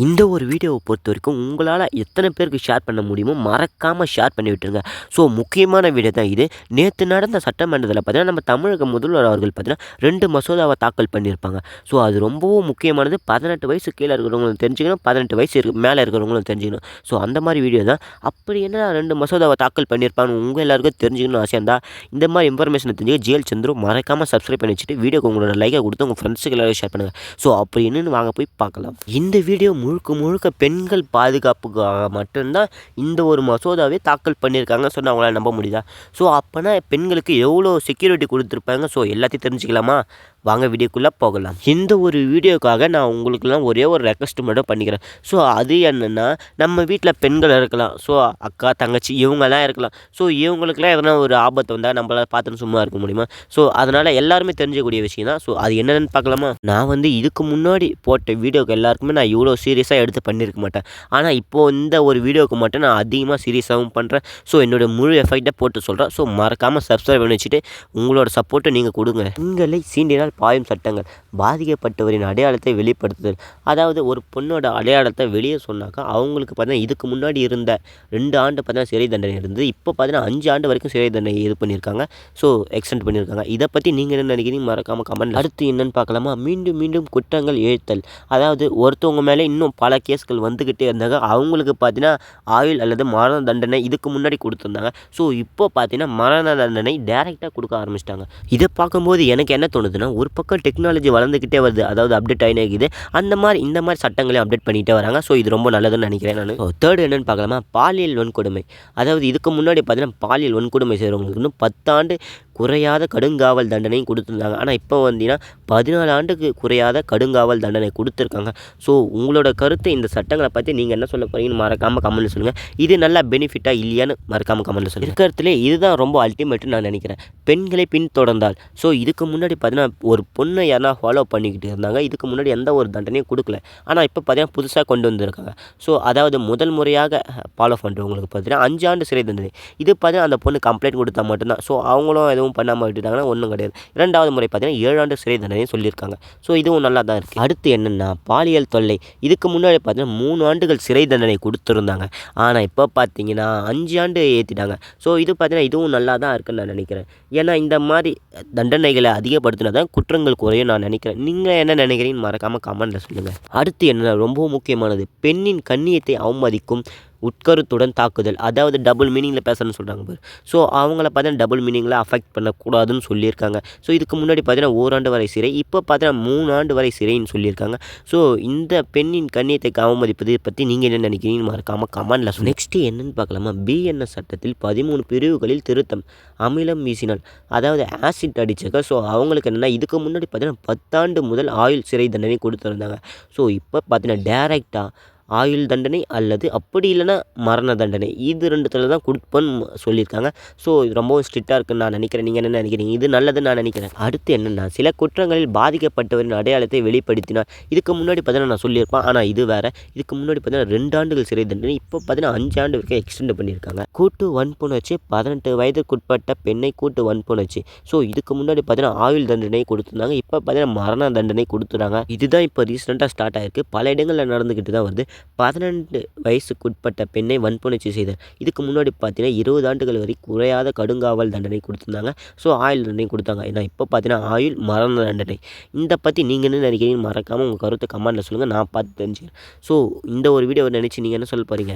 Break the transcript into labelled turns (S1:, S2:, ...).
S1: இந்த ஒரு வீடியோவை பொறுத்த வரைக்கும் உங்களால் எத்தனை பேருக்கு ஷேர் பண்ண முடியுமோ மறக்காமல் ஷேர் பண்ணி விட்டுருங்க. ஸோ முக்கியமான வீடியோ தான் இது. நேற்று நடந்த சட்டமன்றத்தில் பார்த்தீங்கன்னா நம்ம தமிழக முதல்வர் அவர்கள் பார்த்தீங்கன்னா ரெண்டு மசோதாவை தாக்கல் பண்ணியிருப்பாங்க. ஸோ அது ரொம்பவும் முக்கியமானது. பதினெட்டு வயசு கீழே இருக்கிறவங்களும் தெரிஞ்சுக்கணும் பதினெட்டு வயசு இருக்கு மேலே இருக்கிறவங்களும் தெரிஞ்சுக்கணும். ஸோ அந்த மாதிரி வீடியோ தான். அப்படி என்ன ரெண்டு மசோதாவை தாக்கல் பண்ணியிருப்பாங்க உங்கள் எல்லாருக்கும் தெரிஞ்சுக்கணும் ஆசையாக இருந்தால் இந்த மாதிரி இன்ஃபர்மேஷனை தெரிஞ்சுக்க ஜெயல் சந்திரு மறக்காமல் சப்ஸ்கிரைப் பண்ணி வச்சுட்டு வீடியோக்கு உங்களோட லைக்கை கொடுத்து உங்கள் ஃப்ரெண்ட்ஸுக்கு எல்லாரும் ஷேர் பண்ணுங்கள் ஸோ அப்படி என்னன்னு வாங்க போய் பார்க்கலாம். இந்த வீடியோ முழுக்க முழுக்க பெண்கள் பாதுகாப்புக்காக மட்டும்தான் இந்த ஒரு மசோதாவே தாக்கல் பண்ணியிருக்காங்க. சொன்னால் அவங்களால நம்ப முடியுதா? ஸோ அப்போனா பெண்களுக்கு எவ்வளோ செக்யூரிட்டி கொடுத்துருப்பாங்க? ஸோ எல்லாத்தையும் தெரிஞ்சுக்கலாமா? வாங்க வீடியோக்குள்ளே போகலாம். இந்த ஒரு வீடியோக்காக நான் உங்களுக்குலாம் ஒரே ஒரு ரெக்வஸ்ட் மட்டும் பண்ணிக்கிறேன். ஸோ அது என்னென்னா நம்ம வீட்டில் பெண்கள் இருக்கலாம். ஸோ அக்கா தங்கச்சி இவங்கெல்லாம் இருக்கலாம். ஸோ இவங்களுக்குலாம் எதனா ஒரு ஆபத்து வந்தால் நம்மளால் பார்த்துன்னு சும்மா இருக்க முடியுமா? ஸோ அதனால் எல்லாருமே தெரிஞ்சக்கூடிய விஷயம் தான். ஸோ அது என்னென்னு பார்க்கலாமா? நான் வந்து இதுக்கு முன்னாடி போட்ட வீடியோக்கு எல்லாருக்குமே நான் இவ்வளோ சீரியஸாக எடுத்து பண்ணியிருக்க மாட்டேன். ஆனால் இப்போது இந்த ஒரு வீடியோவுக்கு மட்டும் நான் அதிகமாக சீரியஸாகவும் பண்ணுறேன் ஸோ என்னோட முழு எஃபெக்டாக போட்டு சொல்கிறேன் ஸோ மறக்காமல் சப்ஸ்கிரைப் பண்ணி வச்சுட்டு உங்களோட சப்போர்ட்டை நீங்கள் கொடுங்க. பெண்களை சீண்டினால் பாயும் சட்டங்கள் பாதிக்கப்பட்டவரின் அடையாளத்தை வெளிப்படுத்துதல். அதாவது ஒரு பொண்ணோட அடையாளத்தை வெளியே சொன்னாக்கா அவங்களுக்கு பார்த்தீங்கன்னா இதுக்கு முன்னாடி இருந்த ரெண்டு ஆண்டு பார்த்தீங்கன்னா சிறை தண்டனை இருந்தது. இப்போ பார்த்தீங்கன்னா அஞ்சு ஆண்டு வரைக்கும் சிறை தண்டனை இது பண்ணியிருக்காங்க. ஸோ எக்ஸ்டெண்ட் பண்ணியிருக்காங்க. இதை பற்றி நீங்கள் என்ன நினைக்கிறீங்க? மறக்காமல் கமெண்ட் அடுத்து என்னென்னு பார்க்கலாமா? மீண்டும் மீண்டும் குற்றங்கள் எழுத்தல் அதாவது ஒருத்தவங்க மேலே இன்னும் பல கேஸ்கள் வந்துக்கிட்டே இருந்தாங்க. அவங்களுக்கு பார்த்தீங்கன்னா ஆயுள் அல்லது மரண தண்டனை இதுக்கு முன்னாடி கொடுத்துருந்தாங்க. ஸோ இப்போ பார்த்தீங்கன்னா மரண தண்டனை டேரெக்டாக கொடுக்க ஆரம்பிச்சிட்டாங்க. இதை பார்க்கும்போது எனக்கு என்ன தோணுதுன்னா ஒரு பக்கம் டெக்னாலஜி வளர்ந்துக்கிட்டே வருது. அதாவது அப்டேட் ஆகினே இருக்குது. அந்த மாதிரி இந்த மாதிரி சட்டங்களையும் அப்டேட் பண்ணிகிட்டே வராங்க. ஸோ இது ரொம்ப நல்லதுன்னு நினைக்கிறேன் நான். தேர்ட் என்னென்னு பார்க்கலாமா? பாலியல் வன்கொடுமை. அதாவது இதுக்கு முன்னாடி பார்த்தீங்கன்னா பாலியல் வன்கொடுமை செய்கிறவங்களுக்கு இன்னும் பத்தாண்டு குறையாத கடுங்காவல் தண்டனையும் கொடுத்துருந்தாங்க. ஆனால் இப்போ வந்தீங்கன்னா பதினாலு ஆண்டுக்கு குறையாத கடுங்காவல் தண்டனை கொடுத்துருக்காங்க. ஸோ உங்களோட கருத்து இந்த சட்டங்களை பற்றி நீங்கள் என்ன சொல்ல போகிறீங்கன்னு மறக்காமல் கமெண்ட்டில் சொல்லுங்கள் இது நல்லா பெனிஃபிட்டாக இல்லையான்னு மறக்காமல் கமெண்ட்டில் சொல்லுங்கள் இருக்கிறதுலே இதுதான் ரொம்ப அல்டிமேட்னு நான் நினைக்கிறேன். பெண்களை பின்தொடர்ந்தால். ஸோ இதுக்கு முன்னாடி பார்த்தீங்கன்னா ஒரு பொண்ணை யாரா ஃபாலோ பண்ணிக்கிட்டு இருந்தாங்க. இதுக்கு முன்னாடி எந்த ஒரு தண்டனையும் கொடுக்கல. ஆனால் இப்போ பார்த்தீங்கன்னா புதுசாக கொண்டு வந்திருக்காங்க. ஸோ அதாவது முதல் முறையாக ஃபாலோ பண்ணுறவங்களுக்கு பார்த்தீங்கன்னா அஞ்சு ஆண்டு சிறை தண்டனை. இது பார்த்தீங்கன்னா அந்த பொண்ணு கம்ப்ளைண்ட் கொடுத்தா மட்டும்தான். ஸோ அவங்களும் எதுவும் பண்ணாமல் விட்டுட்டாங்கன்னா ஒன்றும் கிடையாது. இரண்டாவது முறை பார்த்தீங்கன்னா ஏழாண்டு சிறை தண்டனையும் சொல்லியிருக்காங்க. ஸோ இதுவும் நல்லா தான் இருக்குது அடுத்து என்னென்னா பாலியல் தொல்லை. இதுக்கு முன்னாடி பார்த்தீங்கன்னா மூணு ஆண்டுகள் சிறை தண்டனை கொடுத்துருந்தாங்க. ஆனால் இப்போ பார்த்தீங்கன்னா அஞ்சு ஆண்டு ஏற்றிட்டாங்க ஸோ இது பார்த்தீங்கன்னா இதுவும் நல்லா தான் இருக்குன்னு நான் நினைக்கிறேன். ஏன்னா இந்த மாதிரி தண்டனைகளை அதிகப்படுத்தினா தான் குற்றங்கள் குறையும் நான் நினைக்கிறேன். நீங்கள் என்ன நினைக்கிறீங்கன்னு மறக்காமல் கமெண்டில் சொல்லுங்கள் அடுத்து என்ன ரொம்ப முக்கியமானது. பெண்ணின் கண்ணியத்தை அவமதிக்கும் உட்கருத்துடன் தாக்குதல் அதாவது டபுள் மீனிங்கில் பேசணும்னு சொல்கிறாங்க பாரு. ஸோ அவங்கள பார்த்தீங்கன்னா டபுள் மீனிங்கில் அஃபெக்ட் பண்ணக்கூடாதுன்னு சொல்லியிருக்காங்க. ஸோ இதுக்கு முன்னாடி பார்த்தீங்கன்னா ஓராண்டு வரை சிறை இப்போ பார்த்தீங்கன்னா மூணு ஆண்டு வரை சிறைன்னு சொல்லியிருக்காங்க. ஸோ இந்த பெண்ணின் கண்ணியத்தை அவமதிப்பது பற்றி நீங்கள் என்ன நினைக்கிறீங்கன்னு மறக்காமல் கமெண்டில் சொல்லு நெக்ஸ்ட் என்னென்னு பார்க்கலாமா? பிஎன்எஸ் சட்டத்தில் பதிமூணு பிரிவுகளில் திருத்தம் அமிலம் வீசினால் அதாவது ஆசிட் அடித்தக்க ஸோ அவங்களுக்கு என்னென்னா இதுக்கு முன்னாடி பார்த்தீங்கன்னா பத்தாண்டு முதல் ஆயுள் சிறை தண்டனை கொடுத்துருந்தாங்க. ஸோ இப்போ பார்த்தீங்கன்னா டேரெக்டாக ஆயுள் தண்டனை அல்லது அப்படி இல்லைன்னா மரண தண்டனை. இது ரெண்டுத்தில் தான் கொடுப்பேன்னு சொல்லியிருக்காங்க. ஸோ இது ரொம்பவும் ஸ்ட்ரிக்டாக இருக்குன்னு நான் நினைக்கிறேன். நீங்கள் என்ன நினைக்கிறீங்க? இது நல்லதுன்னு நான் நினைக்கிறேன். அடுத்து என்னென்னா சில குற்றங்களில் பாதிக்கப்பட்டவரின் அடையாளத்தை வெளிப்படுத்தினார் இதுக்கு முன்னாடி பார்த்தீங்கன்னா நான் சொல்லியிருப்பேன். ஆனால் இது வேறு. இதுக்கு முன்னாடி பார்த்தீங்கன்னா ரெண்டு ஆண்டுகள் சிறை தண்டனை இப்போ பார்த்தீங்கன்னா அஞ்சு ஆண்டு வரைக்கும் எக்ஸ்டெண்ட் பண்ணியிருக்காங்க. கூட்டு வன்புணர்ச்சி பதினெட்டு வயதுக்குட்பட்ட பெண்ணை கூட்டு வன்புணர்ச்சி. ஸோ இதுக்கு முன்னாடி பார்த்தீங்கன்னா ஆயுள் தண்டனை கொடுத்துருந்தாங்க. இப்போ பார்த்தீங்கன்னா மரண தண்டனை கொடுத்துறாங்க. இதுதான் இப்போ ரீசெண்டாக ஸ்டார்ட் ஆயிருக்கு. பல இடங்களில் நடந்துக்கிட்டு தான் வருது. பதினெண்டு வயசுக்குட்பட்ட பெண்ணை வன்புணர்ச்சி செய்தார் இதுக்கு முன்னாடி பார்த்தீங்கன்னா இருபது ஆண்டுகள் வரை குறையாத கடுங்காவல் தண்டனை கொடுத்துருந்தாங்க. ஸோ ஆயுள் தண்டனை கொடுத்தாங்க. ஏன்னா இப்போ பார்த்தீங்கன்னா ஆயுள் மரண தண்டனை. இந்த பற்றி நீங்கள் என்ன நினைக்கிறீங்க மறக்காமல் உங்கள் கருத்தை கமெண்ட்டில் சொல்லுங்கள் நான் பார்த்து தெரிஞ்சுக்கிறேன். ஸோ இந்த ஒரு வீடியோவை நினச்சி நீங்கள் என்ன சொல்ல போகிறீங்க